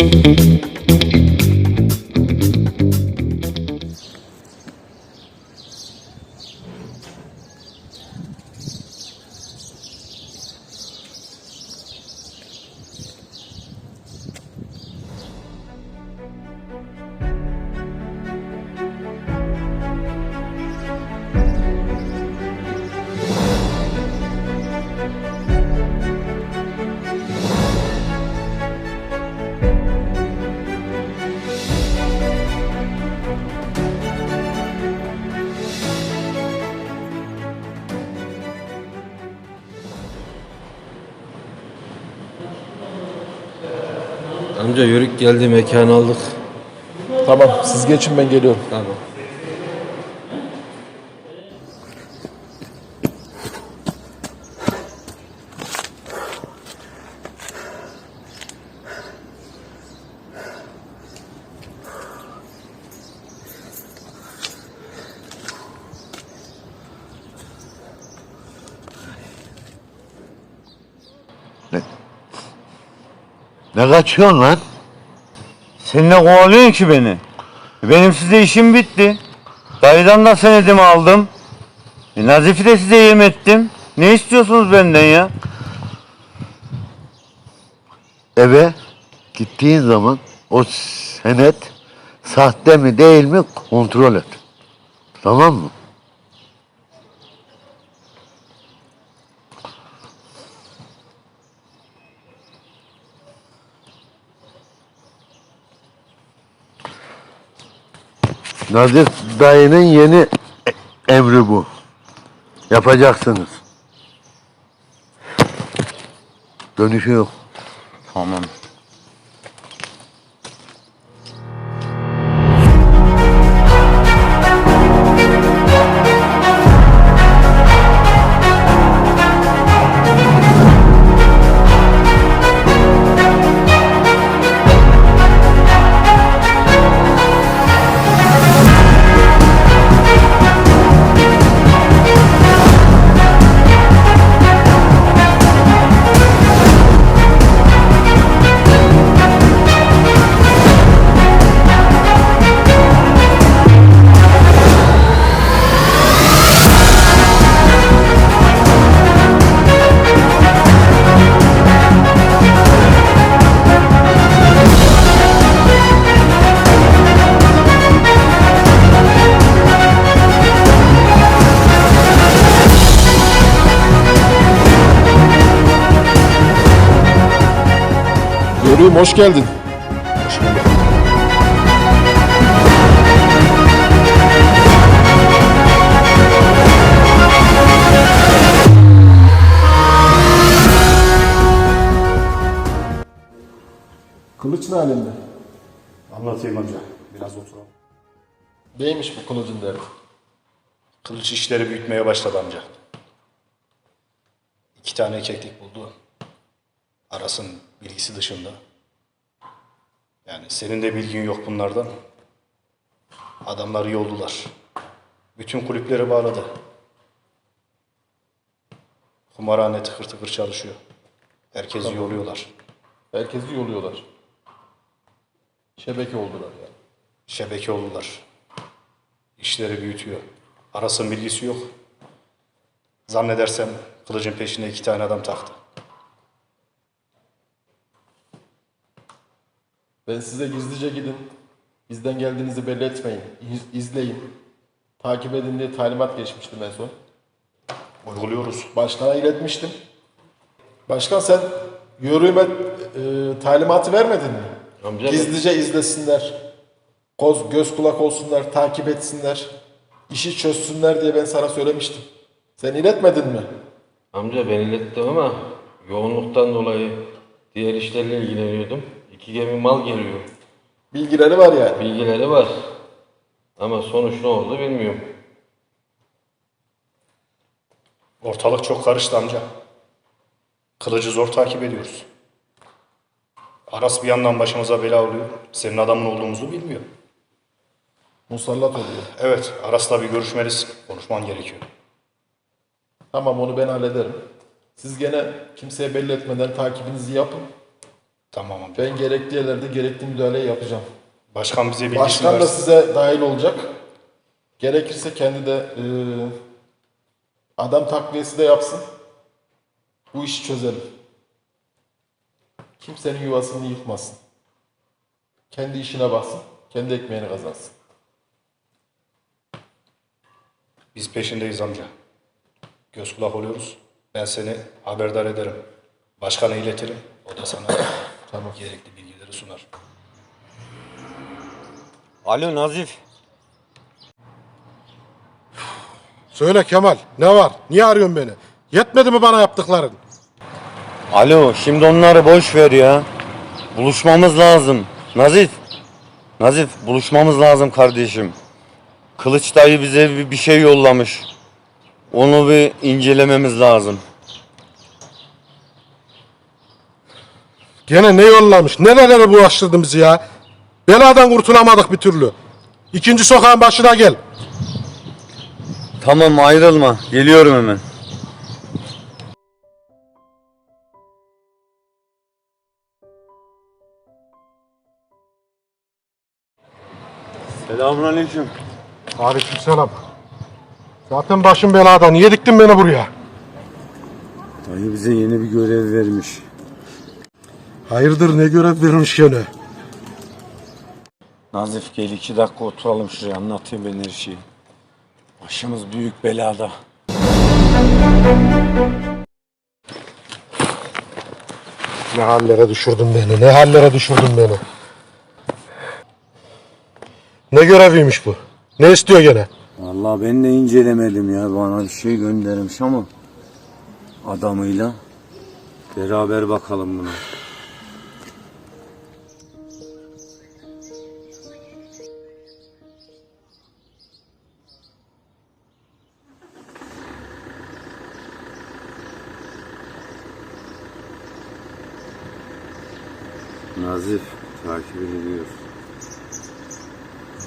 Müzik Amca yörük geldi mekanı aldık. Tamam siz geçin ben geliyorum. Tamam. Kaçıyorsun lan? Sen ne kovalıyorsun ki beni? Benim size işim bitti. Dayıdan da senedimi aldım. E, Nazif'i de size yem ettim. Ne istiyorsunuz benden ya? Eve gittiğin zaman o senet sahte mi değil mi kontrol et. Tamam mı? Nazif dayının yeni emri bu. Yapacaksınız. Dönüşü yok. Tamam. Yörüğüm hoş geldin. Kılıç ne halinde? Anlatayım amca. Biraz oturalım. Neymiş bu kılıcın derdi? Kılıç işleri büyütmeye başladı amca. İki tane keklik buldu. Aras'ın bilgisi dışında. Yani senin de bilgin yok bunlardan. Adamları yoldular. Bütün kulüpleri bağladı. Kumarhane tıkır tıkır çalışıyor. Herkesi yoluyorlar. Herkesi yoluyorlar. Şebeke oldular yani. Şebeke oldular. İşleri büyütüyor. Aras'ın bilgisi yok. Zannedersem kılıcın peşine iki tane adam taktı. Ben size gizlice gidin. Bizden geldiğinizi belli etmeyin. İz- izleyin. Takip edin diye talimat geçmiştim en son. Uyguluyoruz. Başkana iletmiştim. Başkan sen yörüğüme e, talimatı vermedin mi? Amca Gizlice izlesinler. Koz, göz kulak olsunlar, takip etsinler. işi çözsünler diye ben sana söylemiştim. Sen iletmedin mi? Amca ben ilettim ama yoğunluktan dolayı diğer işlerle ilgileniyordum. İki gemi mal geliyor. Bilgileri var yani. Bilgileri var. Ama sonuç ne oldu bilmiyorum. Ortalık çok karıştı amca. Kılıcı zor takip ediyoruz. Aras bir yandan başımıza bela oluyor. Senin adamın olduğumuzu bilmiyor. Musallat oluyor. Evet, Aras'la bir görüşmelisin. Konuşman gerekiyor. Tamam onu ben hallederim. Siz gene kimseye belli etmeden takibinizi yapın. Tamam amca. Ben gerekli yerlerde gerekli müdahaleyi yapacağım. Başkan bize bilgisini Başkan da versin. size dahil olacak. Gerekirse kendi de e, adam takviyesi de yapsın. Bu işi çözelim. Kimsenin yuvasını yıkmasın. Kendi işine baksın. Kendi ekmeğini kazansın. Biz peşindeyiz amca. Göz kulak oluyoruz. Ben seni haberdar ederim. Başkana iletirim. O da sana Tamam. gerekli bilgileri sunar. Alo Nazif. Söyle Kemal ne var? Niye arıyorsun beni? Yetmedi mi bana yaptıkların? Alo şimdi onları boş ver ya. Buluşmamız lazım. Nazif. Nazif buluşmamız lazım kardeşim. Kılıç dayı bize bir, bir şey yollamış. Onu bir incelememiz lazım. Gene ne yollamış? Nerelere bulaştırdın bizi ya? Beladan kurtulamadık bir türlü. İkinci sokağın başına gel. Tamam ayrılma. Geliyorum hemen. Selamünaleyküm. Aleykümselam. Zaten başım belada. Niye diktin beni buraya? Dayı bize yeni bir görev vermiş. Hayırdır ne görev verilmiş gene? Nazif gel iki dakika oturalım şuraya anlatayım ben her şeyi. Başımız büyük belada. Ne hallere düşürdün beni? Ne hallere düşürdün beni? Ne göreviymiş bu? Ne istiyor gene? Vallahi ben de incelemedim ya bana bir şey göndermiş ama adamıyla beraber bakalım buna. Nazif takip ediliyor.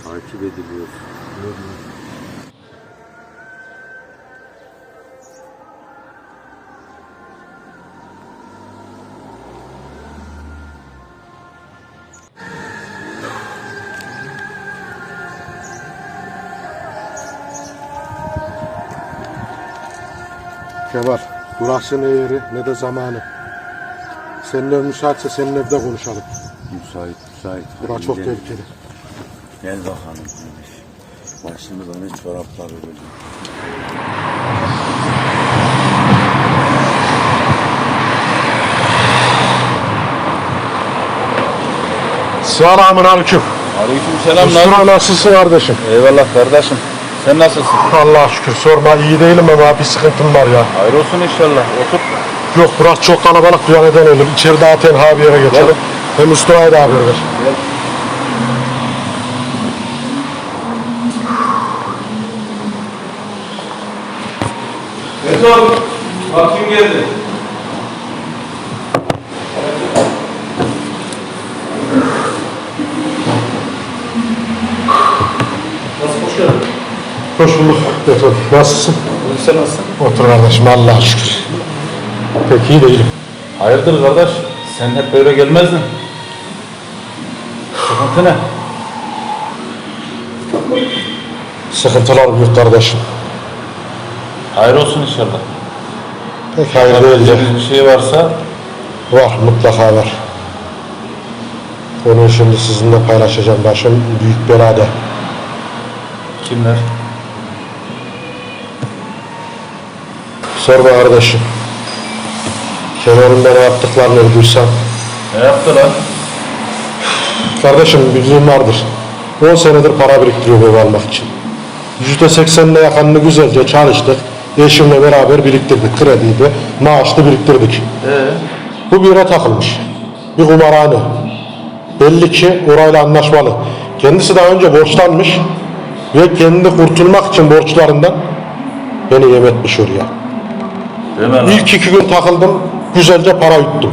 Takip ediliyor. Kemal, burası ne yeri ne de zamanı. Senin ev müsaitse senin evde konuşalım. Müsait, müsait. Bura Hadi çok gidelim. tehlikeli. Gel bakalım kardeş. Başımıza ne çoraplar ördü. Selamun aleyküm. Aleykümselam Mustafa nasılsın kardeşim? Eyvallah kardeşim. Sen nasılsın? Allah'a şükür sorma iyi değilim ama bir sıkıntım var ya. Hayır olsun inşallah. Otur. Yok burası çok kalabalık bir neden olur. İçeri daha tenha bir yere geçelim. Hem Mustafa'ya da haber ver. Beton, bak kim geldi. Hoş bulduk. Efendim, nasılsın? Sen nasılsın? Otur kardeşim Allah'a şükür. Pek iyi değilim. Hayırdır kardeş? Sen hep böyle gelmezdin. Sıkıntı ne? Sıkıntılar büyük kardeşim. Hayır olsun inşallah. Pek hayır değil de. Bir şey varsa Var mutlaka var. Onu şimdi sizinle paylaşacağım. Başım büyük belada. kimler? Sorma kardeşim. Kenarında ne yaptıklarını duysam. Ne yaptılar? Kardeşim bildiğin vardır. 10 senedir para biriktiriyor bu ev almak için. %80'ine yakınını güzelce çalıştık. Eşimle beraber biriktirdik. Krediydi, maaşlı biriktirdik. Bu bir yere takılmış. Bir kumarhane. Belli ki orayla anlaşmalı. Kendisi daha önce borçlanmış ve kendi kurtulmak için borçlarından beni yem etmiş oraya. Deme lan. İlk iki gün takıldım, güzelce para yuttum.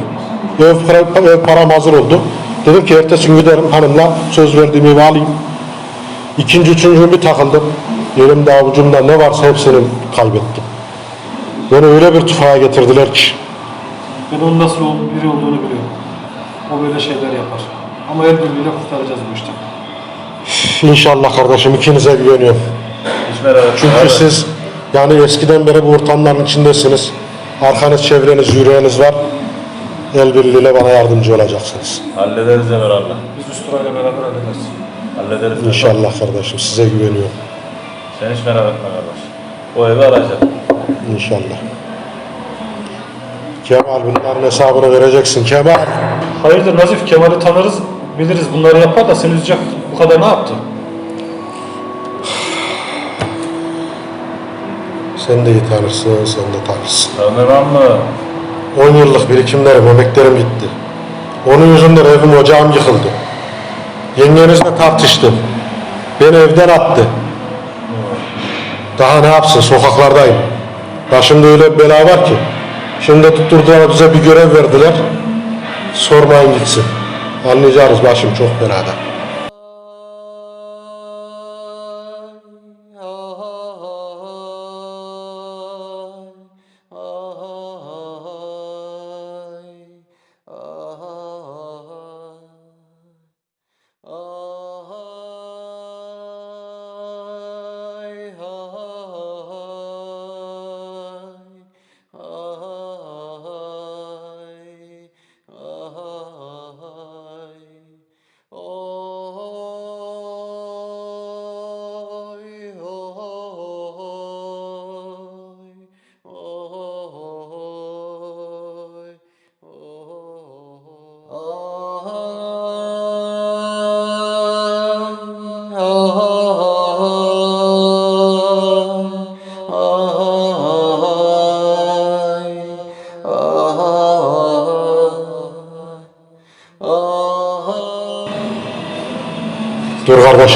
Ev, para, ev param hazır oldu. Dedim ki ertesi gün giderim hanımla söz verdiğim evi alayım. İkinci, üçüncü gün bir takıldım. Elimde avucumda ne varsa hepsini kaybettim. Beni öyle bir tufağa getirdiler ki. Ben onun nasıl biri olduğunu biliyorum. O böyle şeyler yapar. Ama el birliğiyle kurtaracağız bu işten. İnşallah kardeşim ikinize güveniyorum. Hiç merak etme Çünkü abi. siz yani eskiden beri bu ortamların içindesiniz. Arkanız, çevreniz, yüreğiniz var. El birliğiyle bana yardımcı olacaksınız. Hallederiz ya beraber. Biz usturayla beraber hallederiz. Hallederiz. İnşallah kardeşim size güveniyorum. Sen hiç merak etme kardeş. O evi arayacak. İnşallah. Kemal bunların hesabını vereceksin Kemal. Hayırdır Nazif Kemal'i tanırız, biliriz bunları yapar da seni üzecek bu kadar ne yaptı? Sen de iyi tanırsın, sen de tanırsın. Tanımam mı? 10 yıllık birikimlerim, emeklerim gitti. Onun yüzünden evim ocağım yıkıldı. Yengenizle tartıştım. Beni evden attı. Daha ne yapsın sokaklardayım. Başımda öyle bir bela var ki. Şimdi tutturdular bize bir görev verdiler. Sormayın gitsin. Anlayacağız başım çok belada.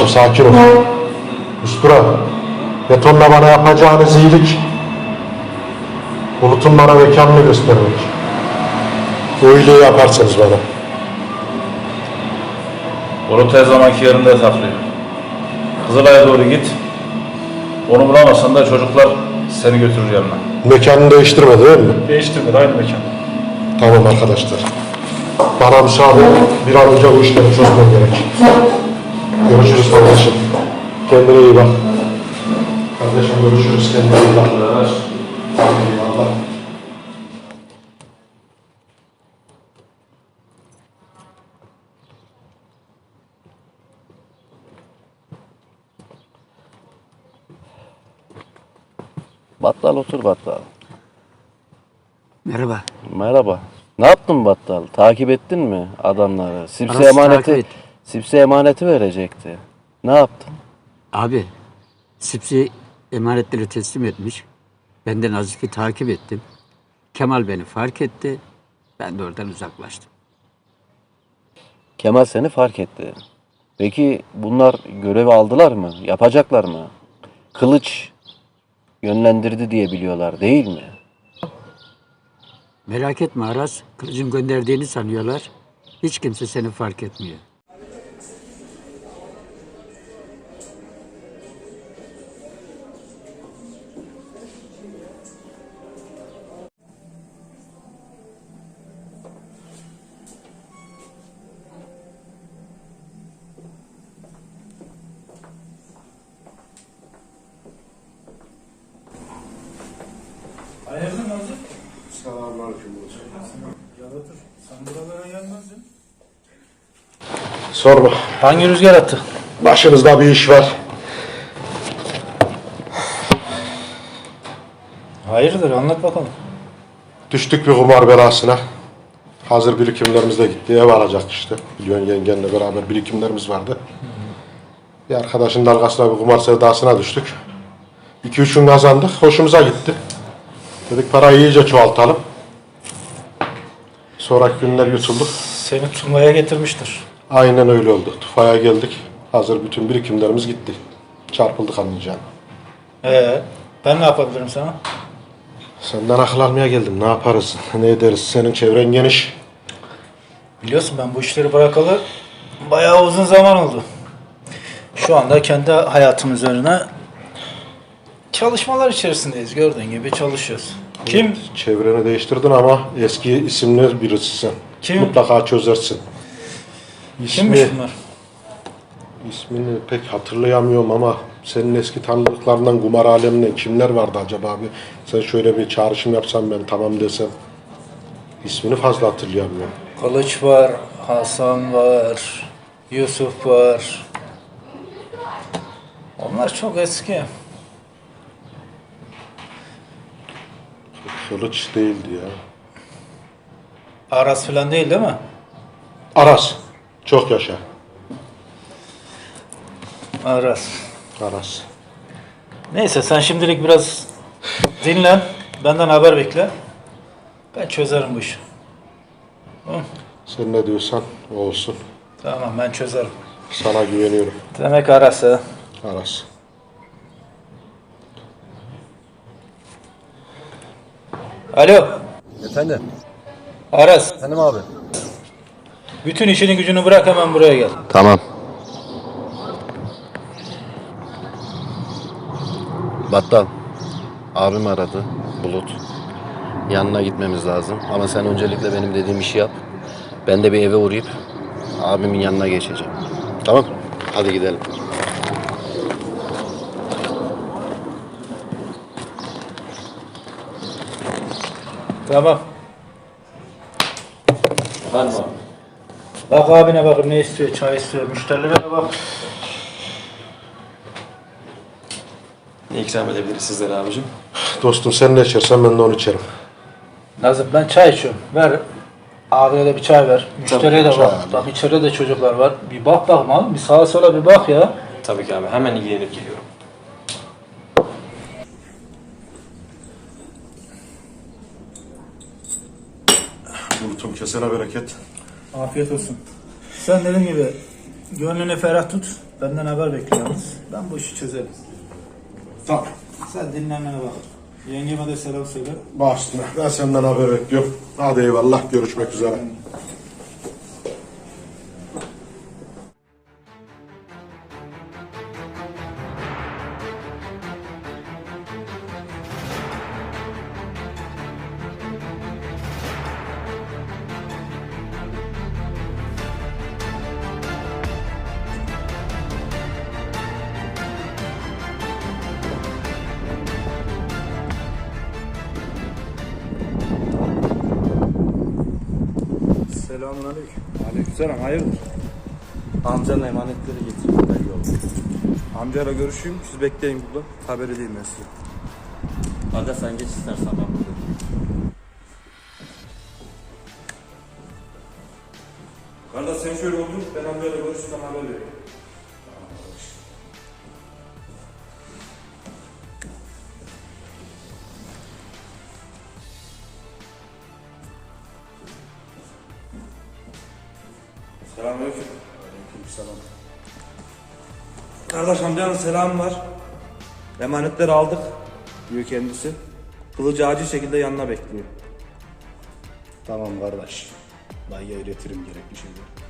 Kardeşim sakin ol. Ustura. Betonla bana yapacağınız iyilik. Bulut'un bana mekanını göstermek. O iyiliği yaparsınız bana. Bulut her zamanki yerinde saklıyor. Kızılay'a doğru git. Onu bulamazsan da çocuklar seni götürür yanına. Mekanını değiştirme değil mi? Değiştirmedi aynı mekan. Tamam arkadaşlar. Bana müsaade bir an önce bu işleri çözmem gerek. Görüşürüz kardeşim. Kendine iyi bak. Kardeşim görüşürüz. Kendine iyi bak. Eyvallah. Battal otur battal. Merhaba. Merhaba. Ne yaptın battal? Takip ettin mi adamları? Sipsi emaneti, takip et. Sipsi emaneti verecekti. Ne yaptın? Abi, Sipsi emanetleri teslim etmiş. Ben de Nazif'i takip ettim. Kemal beni fark etti. Ben de oradan uzaklaştım. Kemal seni fark etti. Peki bunlar görevi aldılar mı? Yapacaklar mı? Kılıç yönlendirdi diye biliyorlar değil mi? Merak etme Aras, kılıcın gönderdiğini sanıyorlar. Hiç kimse seni fark etmiyor. Sorma. Hangi rüzgar attı? Başınızda bir iş var. Hayırdır anlat bakalım. Düştük bir kumar belasına. Hazır birikimlerimiz de gitti. Ev alacak işte. Biliyorsun yengenle beraber birikimlerimiz vardı. Bir arkadaşın dalgasına bir kumar sevdasına düştük. 2-3 gün kazandık. Hoşumuza gitti. Dedik parayı iyice çoğaltalım. Sonraki günler yutulduk. Seni turnuvaya getirmiştir. Aynen öyle oldu. Tufaya geldik. Hazır bütün birikimlerimiz gitti. Çarpıldık anlayacağın. Ee, ben ne yapabilirim sana? Senden akıl almaya geldim. Ne yaparız? Ne ederiz? Senin çevren geniş. Biliyorsun ben bu işleri bırakalı bayağı uzun zaman oldu. Şu anda kendi hayatım üzerine çalışmalar içerisindeyiz. Gördüğün gibi çalışıyoruz. Kim? Çevreni değiştirdin ama eski isimli birisisin. Kim? Mutlaka çözersin. Kimmiş İsmi, bunlar? ismini pek hatırlayamıyorum ama senin eski tanıdıklarından kumar alemine kimler vardı acaba abi? Sen şöyle bir çağrışım yapsan ben tamam desem. İsmini fazla hatırlayamıyorum. Kılıç var, Hasan var, Yusuf var. Onlar çok eski. Kılıç değildi ya. Aras falan değil değil mi? Aras. Çok yaşa. Aras. Aras. Neyse sen şimdilik biraz dinlen. Benden haber bekle. Ben çözerim bu işi. Sen ne diyorsan o olsun. Tamam ben çözerim. Sana güveniyorum. Demek Aras ha. Aras. Alo. Efendim? Aras. Efendim abi. Bütün işini gücünü bırak hemen buraya gel. Tamam. Battal. Abim aradı. Bulut. Yanına gitmemiz lazım. Ama sen öncelikle benim dediğim işi yap. Ben de bir eve uğrayıp abimin yanına geçeceğim. Tamam. Hadi gidelim. Tamam. Abi. Bak abine bakın ne istiyor, çay istiyor. Müşterilere bak. Ne ikram edebiliriz sizlere abicim? Dostum sen ne içersen ben de onu içerim. Nazım ben çay içiyorum. Ver. Abine de bir çay ver. Müşteriye de Tabii, bak. tabii. Bak içeride de çocuklar var. Bir bak bakma abi. Bir sağa sola bir bak ya. Tabii ki abi. Hemen ilgilenip geliyorum. Bulutum kesene bereket. Afiyet olsun. Sen dediğin gibi gönlünü ferah tut. Benden haber bekle yalnız. Ben bu işi çözerim. Tamam. Sen dinlenmene bak. Yengeme de selam söyle. Üstüne. Ben senden haber bekliyorum. Hadi eyvallah. Görüşmek üzere. Görüşeyim siz bekleyin burada. Haber edeyim ben size. Aga sen geç istersen ben buradayım. Kardeş sen şöyle otur ben amcayla görüşürken haber vereyim. Kardeş amcanın selamı var. Emanetleri aldık diyor kendisi. Kılıcı acil şekilde yanına bekliyor. Tamam kardeş. Dayıya iletirim gerekli şeyleri.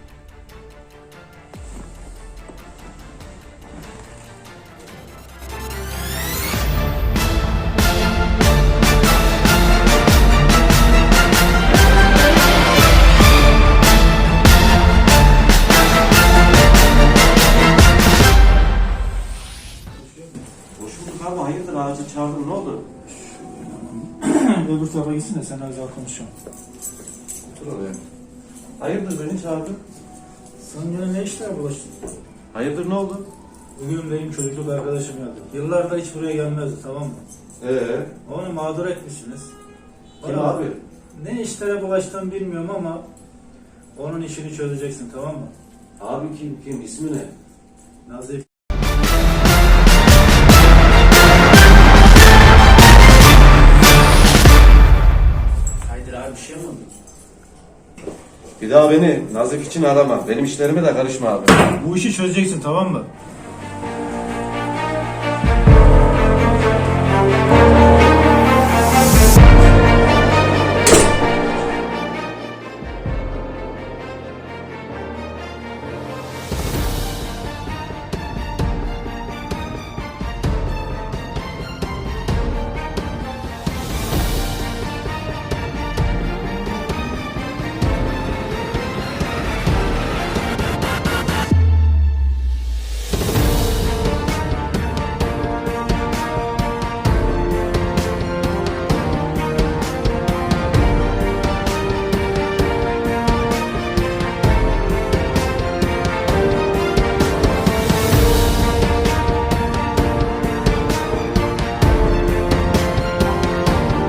Tarafa gitsin de sen özel konuşalım. Otur oraya. Hayırdır beni çağırdın? Sen gene ne işler bulaştın? Hayırdır ne oldu? Bugün benim çocukluk arkadaşım geldi. Yıllarda hiç buraya gelmezdi tamam mı? Ee, Onu mağdur etmişsiniz. kim Ona- abi? Ne işlere bulaştığını bilmiyorum ama onun işini çözeceksin tamam mı? Abi kim kim ismi ne? Nazif. Bir daha beni Nazif için arama. Benim işlerime de karışma abi. Bu işi çözeceksin tamam mı?